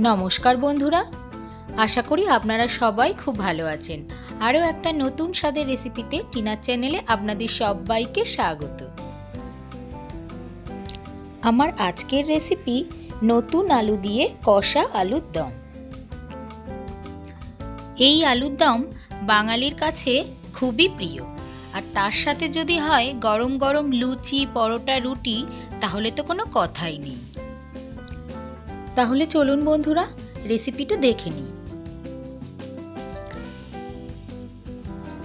নমস্কার বন্ধুরা। আশা করি আপনারা সবাই খুব ভালো আছেন। আরও একটা নতুন স্বাদের রেসিপিতে টিনার চ্যানেলে আপনাদের সবাইকে স্বাগত। আমার আজকের রেসিপি নতুন আলু দিয়ে কষা আলুর দম। এই আলুর দম বাঙালির কাছে খুবই প্রিয়। আর তার সাথে যদি হয় গরম গরম লুচি, পরোটা, রুটি, তাহলে তো কোনো কথাই নেই। তাহলে চলুন বন্ধুরা রেসিপিটা দেখে নিই।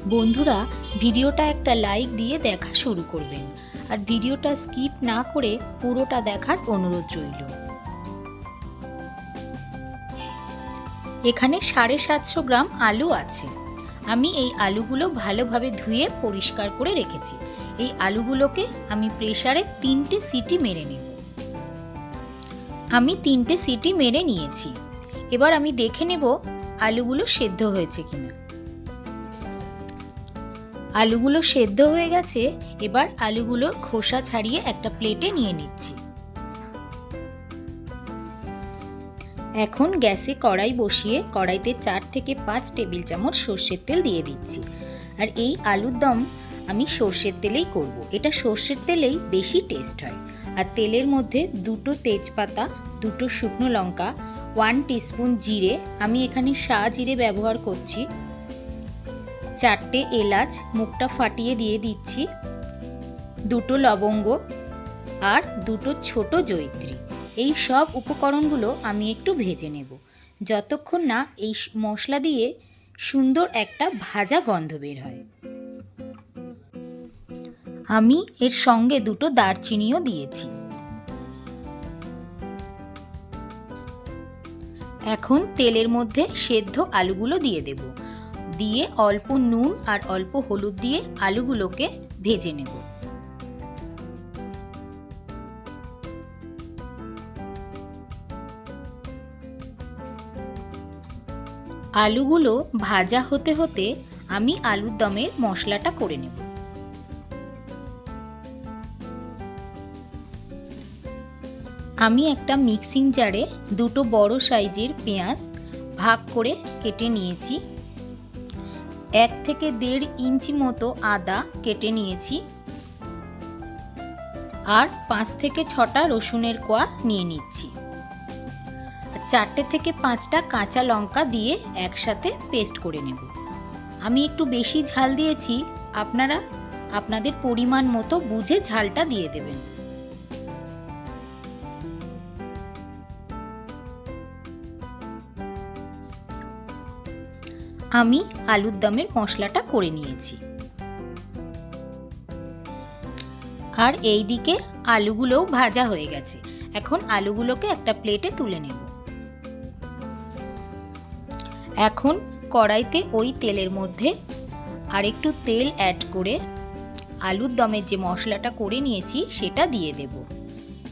বন্ধুরা, ভিডিওটা একটা লাইক দিয়ে দেখা শুরু করবেন। আর ভিডিওটা স্কিপ না করে পুরোটা দেখার অনুরোধ রইল। এখানে সাড়ে সাতশো গ্রাম আলু আছে। আমি এই আলুগুলো ভালোভাবে ধুয়ে পরিষ্কার করে রেখেছি। এই আলুগুলোকে আমি প্রেসারে তিনটে সিটি মেরে নেব। আমি তিনটে সিটি মেরে নিয়েছি। এবার আমি দেখে নেব আলুগুলো সেদ্ধ হয়েছে কিনা। আলুগুলো সেদ্ধ হয়ে গেছে, এবার আলুগুলোর খোসা ছাড়িয়ে একটা প্লেটে নিয়ে নিচ্ছি। এখন গ্যাসে কড়াই বসিয়ে কড়াইতে চার থেকে পাঁচ টেবিল চামচ সর্ষের তেল দিয়ে দিচ্ছি। আর এই আলুর দম আমি সর্ষের তেলেই করব। এটা সর্ষের তেলেই বেশি টেস্ট হয়। আর তেলের মধ্যে দুটো তেজপাতা, দুটো শুকনো লঙ্কা ওয়ান টিস্পুন জিরে, আমি এখানে শাহ জিরে ব্যবহার করছি। চারটে এলাচ, মুখটা ফাটিয়ে দিয়ে দিচ্ছি। দুটো লবঙ্গ আর দুটো ছোট জৈত্রী এই সব উপকরণগুলো আমি একটু ভেজে নেব। যতক্ষণ না এই মশলা দিয়ে সুন্দর একটা ভাজা গন্ধ বের হয়। আমি এর সঙ্গে দুটো দারচিনিও দিয়েছি। এখন তেলের মধ্যে সেদ্ধ আলুগুলো দিয়ে দেব। দিয়ে অল্প নুন আর অল্প হলুদ দিয়ে আলুগুলোকে ভেজে নেব। আলুগুলো ভাজা হতে হতে আমি আলুর দমের মশলাটা করে নেব। আমি একটা মিক্সিং জারে দুটো বড় সাইজের পেঁয়াজ ভাগ করে কেটে নিয়েছি। এক থেকে দেড় ইঞ্চি মতো আদা কেটে নিয়েছি। আর পাঁচ থেকে ছটা রসুনের কোয়া নিয়ে নিচ্ছি। চারটে থেকে পাঁচটা কাঁচা লঙ্কা দিয়ে একসাথে পেস্ট করে নেব। আমি একটু বেশি ঝাল দিয়েছি, আপনারা আপনাদের পরিমাণ মতো বুঝে ঝালটা দিয়ে দেবেন। আমি আলুর দমের মশলাটা করে নিয়েছি। আর এই দিকে আলুগুলোও ভাজা হয়ে গেছে। এখন আলুগুলোকে একটা প্লেটে তুলে নেব। এখন কড়াইতে ওই তেলের মধ্যে আর একটু তেল অ্যাড করে আলুর দমের যে মশলাটা করে নিয়েছি সেটা দিয়ে দেব।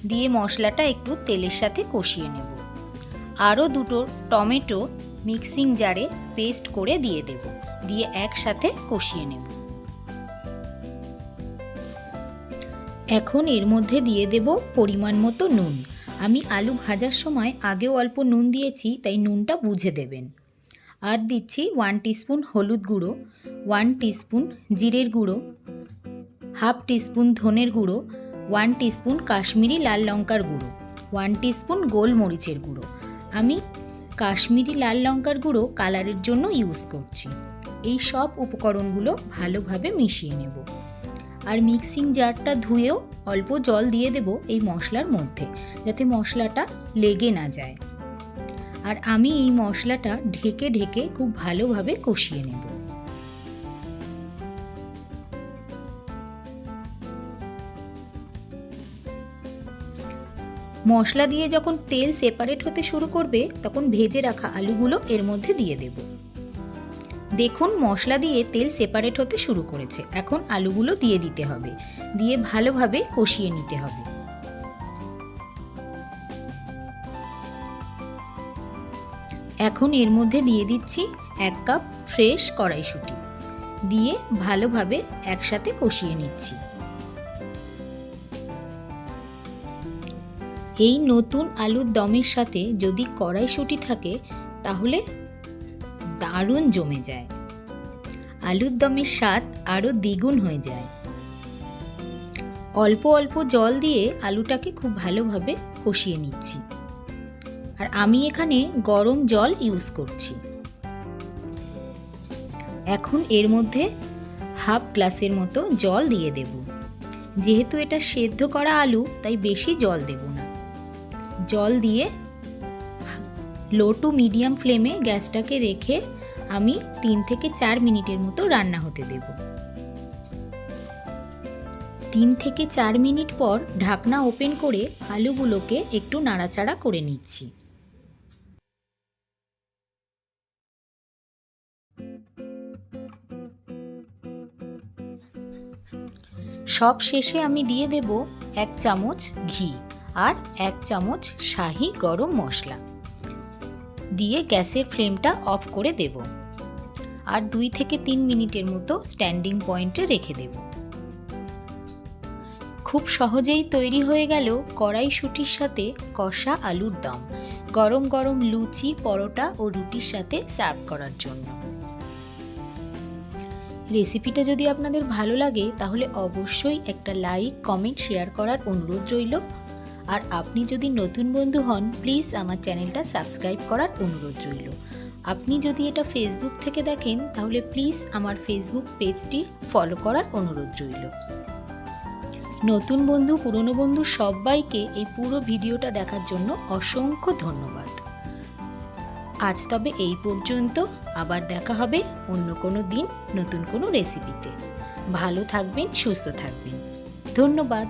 দিয়ে মশলাটা একটু তেলের সাথে কষিয়ে নেব। আরও দুটো টমেটো মিক্সিং জারে পেস্ট করে দিয়ে দেব। দিয়ে একসাথে কষিয়ে নেব। এখন এর মধ্যে দিয়ে দেব পরিমাণ মতো নুন। আমি আলু ভাজার সময় আগেও অল্প নুন দিয়েছি, তাই নুনটা বুঝে দেবেন। আর দিচ্ছি ওয়ান টিস্পুন হলুদ গুঁড়ো ওয়ান টিস্পুন জিরের গুঁড়ো হাফ টিস্পুন ধনের গুঁড়ো ওয়ান টিস্পুন কাশ্মীরি লাল লঙ্কার গুঁড়ো ওয়ান টিস্পুন গোলমরিচের গুঁড়ো। আমি কাশ্মীরি লাল লঙ্কার গুঁড়ো কালারের জন্য ইউজ করছি। এই সব উপকরণগুলো ভালোভাবে মিশিয়ে নেব। আর মিক্সিং জারটা ধুয়েও অল্প জল দিয়ে দেব এই মশলার মধ্যে, যাতে মশলাটা লেগে না যায়। আর আমি এই মশলাটা ঢেকে ঢেকে খুব ভালোভাবে কষিয়ে নেব। মশলা দিয়ে যখন তেল সেপারেট হতে শুরু করবে, তখন ভেজে রাখা আলুগুলো এর মধ্যে দিয়ে দেব। দেখুন, মশলা দিয়ে তেল সেপারেট হতে শুরু করেছে। এখন আলুগুলো দিয়ে দিতে হবে। দিয়ে ভালোভাবে কষিয়ে নিতে হবে। এখন এর মধ্যে দিয়ে দিচ্ছি এক কাপ ফ্রেশ কড়াইশুঁটি। দিয়ে ভালোভাবে একসাথে কষিয়ে নিচ্ছি। এই নতুন আলুর দমের সাথে যদি কড়াইশুঁটি থাকে, তাহলে দারুণ জমে যায়। আলুর দমের স্বাদ আরও দ্বিগুণ হয়ে যায়। অল্প অল্প জল দিয়ে আলুটাকে খুব ভালোভাবে কষিয়ে নিচ্ছি। আর আমি এখানে গরম জল ইউজ করছি। এখন এর মধ্যে হাফ গ্লাসের মতো জল দিয়ে দেব। যেহেতু এটা সেদ্ধ করা আলু, তাই বেশি জল দেব না। জল দিয়ে লো টু মিডিয়াম ফ্লেমে গ্যাসটাকে রেখে আমি তিন থেকে চার মিনিটের মতো রান্না হতে দেব। তিন থেকে চার মিনিট পর ঢাকনা ওপেন করে আলুগুলোকে একটু নাড়াচাড়া করে নিচ্ছি। সব শেষে আমি দিয়ে দেব এক চামচ ঘি। আর এক চামচ শাহি গরম মশলা। দিয়ে গ্যাসের ফ্লেমটা অফ করে দেব। আর দুই থেকে তিন মিনিটের মতো স্ট্যান্ডিং পয়েন্টে রেখে দেব। খুব সহজেই তৈরি হয়ে গেল কড়াইশুটির সাথে কষা আলুর দম। গরম গরম লুচি, পরোটা ও রুটির সাথে সার্ভ করার জন্য। রেসিপিটা যদি আপনাদের ভালো লাগে, তাহলে অবশ্যই একটা লাইক, কমেন্ট, শেয়ার করার অনুরোধ রইল। আর আপনি যদি নতুন বন্ধু হন প্লিজ আমার চ্যানেলটা সাবস্ক্রাইব করার অনুরোধ রইল। আপনি যদি এটা ফেসবুক থেকে দেখেন, তাহলে প্লিজ আমার ফেসবুক পেজটি ফলো করার অনুরোধ রইল। নতুন বন্ধু, পুরনো বন্ধু সবাইকে এই পুরো ভিডিওটা দেখার জন্য অসংখ্য ধন্যবাদ। আজ তবে এই পর্যন্ত, আবার দেখা হবে অন্য কোনো দিন নতুন কোনো রেসিপিতে ভালো থাকবেন, সুস্থ থাকবেন। ধন্যবাদ।